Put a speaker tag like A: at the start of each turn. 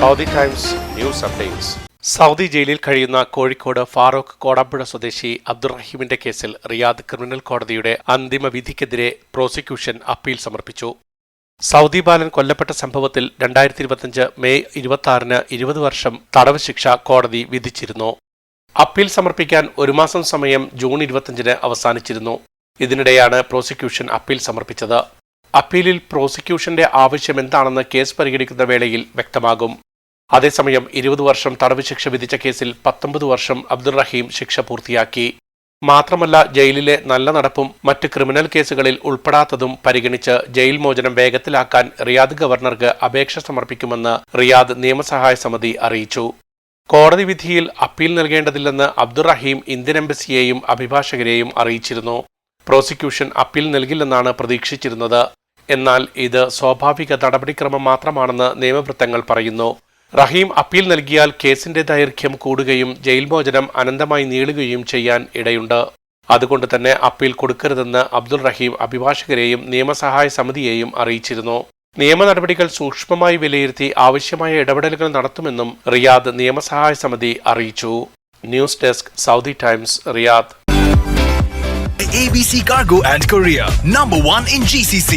A: Saudi Times news updates. Saudi ജയിലിൽ കഴിയുന്ന കോഴിക്കോട് ഫാറൂഖ് കോടാമ്പുഴ സ്വദേശി അബ്ദുറഹീമിന്റെ കേസിൽ റിയാദ് ക്രിമിനൽ കോടതിയുടെ അന്തിമ വിധിക്കെതിരെ പ്രോസിക്യൂഷൻ അപ്പീൽ സമർപ്പിച്ചു. സൗദി ബാലൻ കൊല്ലപ്പെട്ട സംഭവത്തിൽ രണ്ടായിരത്തി ഇരുപത്തിയഞ്ച് മെയ് ഇരുപത്തിയാറിന് ഇരുപത് വർഷം തടവ് ശിക്ഷ കോടതി വിധിച്ചിരുന്നു. അപ്പീൽ സമർപ്പിക്കാൻ ഒരു മാസം സമയം ജൂൺ ഇരുപത്തിയഞ്ചിന് അവസാനിച്ചിരുന്നു. ഇതിനിടെയാണ് പ്രോസിക്യൂഷൻ അപ്പീൽ സമർപ്പിച്ചത്. അപ്പീലിൽ പ്രോസിക്യൂഷന്റെ ആവശ്യം എന്താണെന്ന് കേസ് പരിഗണിക്കുന്ന വേളയിൽ വ്യക്തമാകും. അതേസമയം ഇരുപത് വർഷം തടവ് ശിക്ഷ വിധിച്ച കേസിൽ പത്തൊമ്പത് വർഷം അബ്ദുൾ റഹീം ശിക്ഷ പൂർത്തിയാക്കി. മാത്രമല്ല ജയിലിലെ നല്ല നടപ്പും മറ്റ് ക്രിമിനൽ കേസുകളിൽ ഉൾപ്പെടാത്തതും പരിഗണിച്ച് ജയിൽ മോചനം വേഗത്തിലാക്കാൻ റിയാദ് ഗവർണർക്ക് അപേക്ഷ സമർപ്പിക്കുമെന്ന് റിയാദ് നിയമസഹായ സമിതി അറിയിച്ചു. കോടതി വിധിയിൽ അപ്പീൽ നൽകേണ്ടതില്ലെന്ന് അബ്ദുറഹീം ഇന്ത്യൻ എംബസിയെയും അഭിഭാഷകരെയും അറിയിച്ചിരുന്നു. പ്രോസിക്യൂഷൻ അപ്പീൽ നൽകില്ലെന്നാണ് പ്രതീക്ഷിച്ചിരുന്നത്. എന്നാൽ ഇത് സ്വാഭാവിക നടപടിക്രമം മാത്രമാണെന്ന് നിയമവൃത്തങ്ങൾ പറയുന്നു. റഹീം അപ്പീൽ നൽകിയാൽ കേസിന്റെ ദൈർഘ്യം കൂടുകയും ജയിൽ മോചനം അനന്തമായി നീളുകയും ചെയ്യാൻ ഇടയുണ്ട്. അതുകൊണ്ട് തന്നെ അപ്പീൽ കൊടുക്കരുതെന്ന് അബ്ദുൾ റഹീം അഭിഭാഷകരെയും നിയമസഹായ സമിതിയെയും അറിയിച്ചിരുന്നു. നിയമ നടപടികൾ സൂക്ഷ്മമായി വിലയിരുത്തി ആവശ്യമായ ഇടപെടലുകൾ നടത്തുമെന്നും റിയാദ് നിയമസഹായ സമിതി അറിയിച്ചു. News desk Saudi Times Riyadh.
B: ABC Cargo and Korea, number one in GCC.